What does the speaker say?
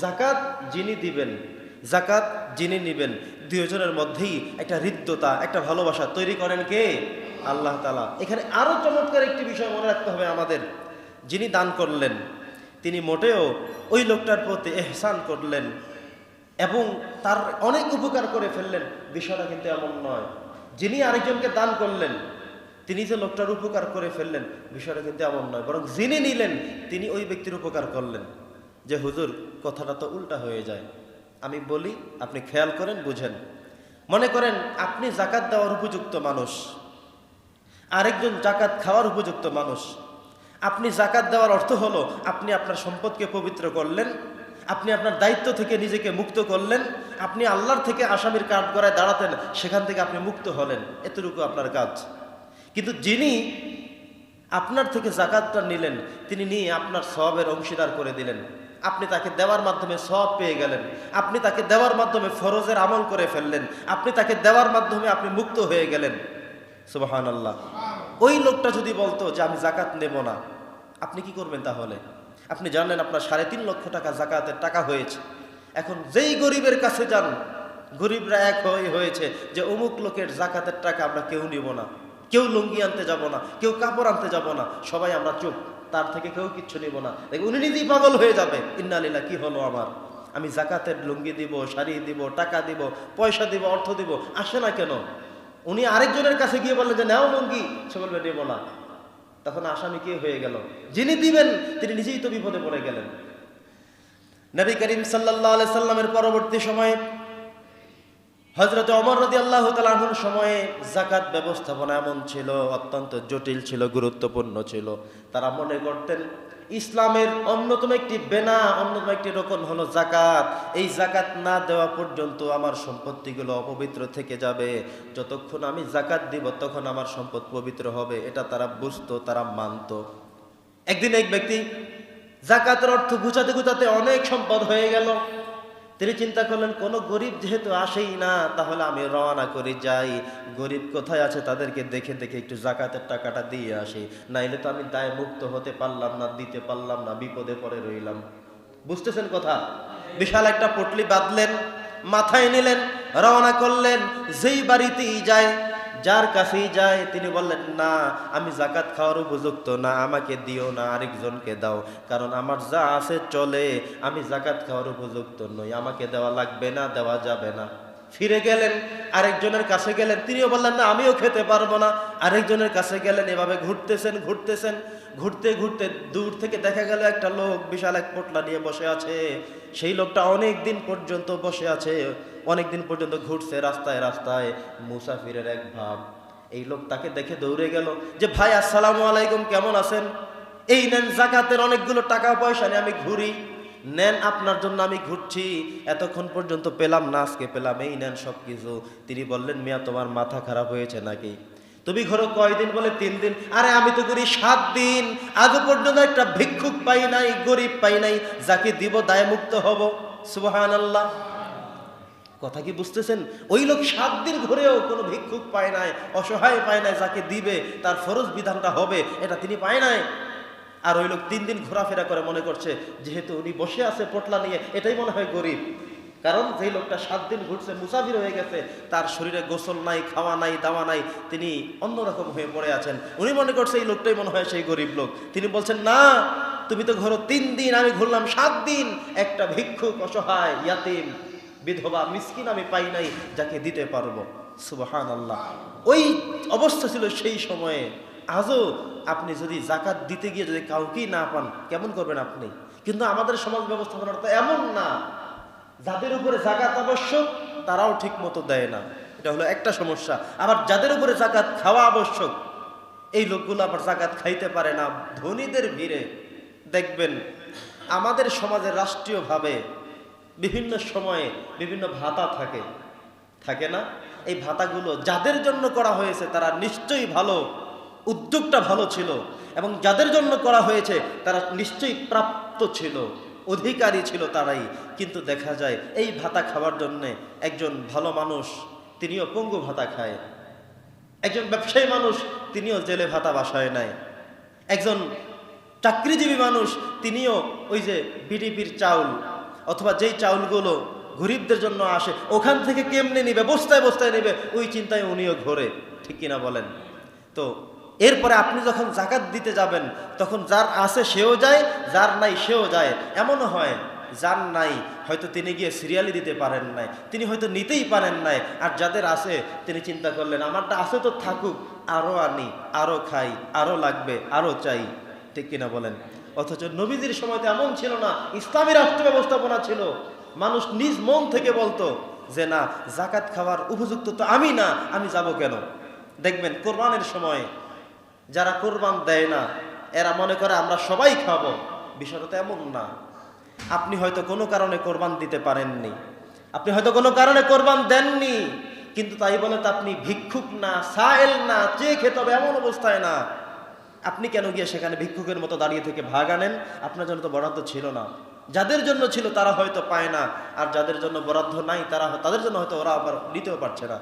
জাকাত যিনি দিবেন জাকাত যিনি নিবেন দুজনের মধ্যেই একটা হৃদ্যতা, একটা ভালোবাসা তৈরি করেন কে? আল্লাহ তালা এখানে আরও চমৎকার একটি বিষয় মনে রাখতে হবে আমাদের। যিনি দান করলেন, তিনি মোটেও ওই লোকটার প্রতি এহসান করলেন এবং তার অনেক উপকার করে ফেললেন, বিষয়টা কিন্তু এমন নয়। যিনি আরেকজনকে দান করলেন, তিনি যে লোকটার উপকার করে ফেললেন, বিষয়টা কিন্তু এমন নয়। বরং যিনি নিলেন, তিনি ওই ব্যক্তির উপকার করলেন। যে হুজুর, কথাটা তো উল্টা হয়ে যায়। আমি বলি, আপনি খেয়াল করেন, বুঝেন। মনে করেন, আপনি জাকাত দেওয়ার উপযুক্ত মানুষ। আরেকজন জাকাত খাওয়ার উপযুক্ত মানুষ। আপনি জাকাত দেওয়ার অর্থ হলো, আপনি আপনার সম্পদকে পবিত্র করলেন, আপনি আপনার দায়িত্ব থেকে নিজেকে মুক্ত করলেন, আপনি আল্লাহর থেকে আসামির কাঠ গড়ায় দাঁড়াতেন, সেখান থেকে আপনি মুক্ত হলেন। এতটুকু আপনার কাজ। কিন্তু যিনি আপনার থেকে জাকাতটা নিলেন, তিনি নিয়ে আপনার সবের অংশীদার করে দিলেন। আপনি তাকে দেওয়ার মাধ্যমে সব পেয়ে গেলেন। আপনি তাকে দেওয়ার মাধ্যমে ফরজের আমল করে ফেললেন। আপনি তাকে দেওয়ার মাধ্যমে আপনি মুক্ত হয়ে গেলেন। সুবাহান আল্লাহ ওই লোকটা যদি বলতো যে আমি জাকাত নেব না, আপনি কি করবেন তাহলে? আপনি জানেন আপনার সাড়ে তিন লক্ষ টাকা জাকাতের টাকা হয়েছে। এখন যেই গরিবের কাছে যান, গরিবরা এক হয়ে হয়েছে যে অমুক লোকের জাকাতের টাকা আমরা কেউ নিব না। কেউ লুঙ্গি আনতে যাব না, কেউ কাপড় আনতে যাব না। সবাই আমরা চুপ। তার থেকে কেউ কিচ্ছু নিব না। দেখে উনি নিজেই পাগল হয়ে যাবে। ইন্নালিলা কি হলো আমার? আমি জাকাতের লুঙ্গি দিব, শাড়ি দিব, টাকা দিব, পয়সা দিব, অর্থ দিব, আসে না কেন? উনি আরেকজনের কাছে গিয়ে বললেন যে, নেও লুঙ্গি। সে বলবে, নেব না। তখন আসামি কে হয়ে গেল? যিনি দিবেন, তিনি নিজেই তো বিপদে পড়ে গেলেন। নবী করিম সাল্লাহ সাল্লামের পরবর্তী সময়ে হজরত অমর রদি আল্লাহ তালাহুর সময়ে জাকাত ব্যবস্থাপনা এমন ছিল, অত্যন্ত জটিল ছিল, গুরুত্বপূর্ণ ছিল। তারা মনে করতেন, ইসলামের অন্যতম একটি বেনা, অন্যতম একটি রকম হলো জাকাত এই জাকাত না দেওয়া পর্যন্ত আমার সম্পত্তিগুলো অপবিত্র থেকে যাবে। যতক্ষণ আমি জাকাত দিব, তখন আমার সম্পদ পবিত্র হবে। এটা তারা বুঝতো, তারা মানতো। একদিন এক ব্যক্তি জাকাতের অর্থ গুছাতে গুছাতে অনেক সম্পদ হয়ে গেল। তিনি চিন্তা করলেন, কোনো গরিব যেহেতু আসেই না, তাহলে আমি রওনা করে যাই। গরিব কোথায় আছে তাদেরকে দেখে দেখে একটু জাকাতের টাকাটা দিয়ে আসি। নাইলে তো আমি দায় মুক্ত হতে পারলাম না, দিতে পারলাম না, বিপদে পড়ে রইলাম। বুঝতেছেন কথা? বিশাল একটা পটলি বাঁধলেন, মাথায় নিলেন, রওনা করলেন, যেই বাড়িতেই যায় যার কাছেই যায়, তিনি বললেন, না, আমি জাকাত খাওয়ার উপযুক্ত না, আমাকে দিও না, আরেকজনকে দাও। কারণ আমার যা আছে চলে, আমি জাকাত খাওয়ার উপযুক্ত নই। আমাকে দেওয়া লাগবে না, দেওয়া যাবে না। ফিরে গেলেন, আরেকজনের কাছে গেলেন, তিনিও বললেন, না, আমিও খেতে পারব না। আরেকজনের কাছে গেলেন, এভাবে ঘুরতেছেন ঘুরতেছেন, ঘুরতে ঘুরতে দূর থেকে দেখা গেল একটা লোক বিশাল এক পোটলা নিয়ে বসে আছে। সেই লোকটা অনেক দিন পর্যন্ত বসে আছে, অনেক দিন পর্যন্ত ঘুরছে রাস্তায় রাস্তায়। মুসাফিরের এক ভাব, এই লোক তাকে দেখে দৌড়ে গেল যে, ভাই, আসসালামু আলাইকুম, কেমন আছেন? এই নেন, জাকাতের অনেকগুলো টাকা পয়সা নিয়ে আমি ঘুরি। নেন আপনার জন্য আমি ঘুরছি। এতক্ষণ পর্যন্ত পেলাম না, আজকে পেলাম। এই নেন সব কিছু তিনি বললেন, মিয়া, তোমার মাথা খারাপ হয়েছে নাকি? তুমি ঘরো কয়দিন বলে? তিন দিন। আরে, আমি তো করি সাত দিন। আজও পর্যন্ত একটা ভিক্ষুক পাই নাই, গরিব পাই নাই। যাকে দিব দায় মুক্ত হব। সুবাহান আল্লাহ কথা কি বুঝতেছেন? ওই লোক সাত দিন ঘুরেও কোনো ভিক্ষুক পায় নাই, অসহায় পায় নাই, যাকে দিবে, তার ফরজ বিধানটা হবে, এটা তিনি পায় নাই। আর ওই লোক তিন দিন ঘোরাফেরা করে মনে করছে, যেহেতু উনি বসে আছে পোটলা নিয়ে, এটাই মনে হয় গরিব। কারণ যেই লোকটা সাত দিন ঘুরছে, মুসাফির হয়ে গেছে, তার শরীরে গোসল নাই, খাওয়া নাই, দাওয়া নাই, তিনি অন্যরকম হয়ে পড়ে আছেন। উনি মনে করছে এই লোকটাই মনে হয় সেই গরিব লোক। তিনি বলছেন, না, তুমি তো ঘোরো তিন দিন, আমি ঘুরলাম সাত দিন, একটা ভিক্ষুক, অসহায়, ইয়াতিম, বিধবা, মিসকিন আমি পাই নাই, যাকে দিতে পারব। সুবহান আল্লাহ ওই অবস্থা ছিল সেই সময়ে। আজও আপনি যদি জাকাত দিতে গিয়ে যদি কাউকেই না পান, কেমন করবেন আপনি? কিন্তু আমাদের সমাজ ব্যবস্থাপনাটা এমন না। যাদের উপরে জাকাত আবশ্যক তারাও ঠিক মতো দেয় না। এটা হলো একটা সমস্যা। আবার যাদের উপরে জাকাত খাওয়া আবশ্যক, এই লোকগুলো আবার জাকাত খাইতে পারে না। ধনীদের ভিড়ে। দেখবেন, আমাদের সমাজে রাষ্ট্রীয়ভাবে বিভিন্ন সময়ে বিভিন্ন ভাতা থাকে। থাকে না? এই ভাতাগুলো যাদের জন্য করা হয়েছে, তারা নিশ্চয়ই ভালো। উদ্যোগটা ভালো ছিল এবং যাদের জন্য করা হয়েছে, তারা নিশ্চয়ই প্রাপ্ত ছিল, অধিকারী ছিল তারাই। কিন্তু দেখা যায়, এই ভাতা খাওয়ার জন্যে একজন ভালো মানুষ, তিনিও পঙ্গু ভাতা খায়। একজন ব্যবসায়ী মানুষ, তিনিও জেলে ভাতা বাসায় নেয়। একজন চাকরিজীবী মানুষ, তিনিও ওই যে বিডিপির চাউল অথবা যেই চাউলগুলো গরিবদের জন্য আসে, ওখান থেকে কেমনে নিবে, বস্তায় বস্তায় নেবে, ওই চিন্তায় উনিও ঘোরে। ঠিক কিনা বলেন? তো এরপরে আপনি যখন জাকাত দিতে যাবেন, তখন যার আছে সেও যায়, যার নাই সেও যায়। এমনও হয়, যার নাই, হয়তো তিনি গিয়ে সিরিয়ালি দিতে পারেন নাই, তিনি হয়তো নিতেই পারেন নাই, আর যাদের আছে, তিনি চিন্তা করলেন, আমারটা আছে তো থাকুক আরও আনি আরও খাই আরও লাগবে আরও চাই। ঠিক কিনা বলেন? অথচ নবীজির সময় তো এমন ছিল না, ইসলামী রাষ্ট্র ব্যবস্থাপনা ছিল। মানুষ নিজ মন থেকে বলতো যে, না, জাকাত খাওয়ার উপযুক্ত তো আমি না, আমি যাব কেন? দেখবেন কোরবানের সময় যারা কোরবান দেয় না, এরা মনে করে আমরা সবাই খাব। বিষয়টা তো এমন না। আপনি হয়তো কোনো কারণে কোরবান দিতে পারেননি। আপনি হয়তো কোনো কারণে কোরবান দেননি, কিন্তু তাই বলে তো আপনি ভিক্ষুক না, সায়েল না চেয়ে খেতে হবে এমন অবস্থায় না। আপনি কেন গিয়ে সেখানে ভিক্ষুকের মতো দাঁড়িয়ে থেকে ভাগ আনেন? আপনার জন্য তো বরাদ্দ ছিল না। যাদের জন্য ছিল তারা হয়তো পায় না, আর যাদের জন্য বরাদ্দ নাই, তারা তাদের জন্য হয়তো ওরা আবার নিতেও পারছে না।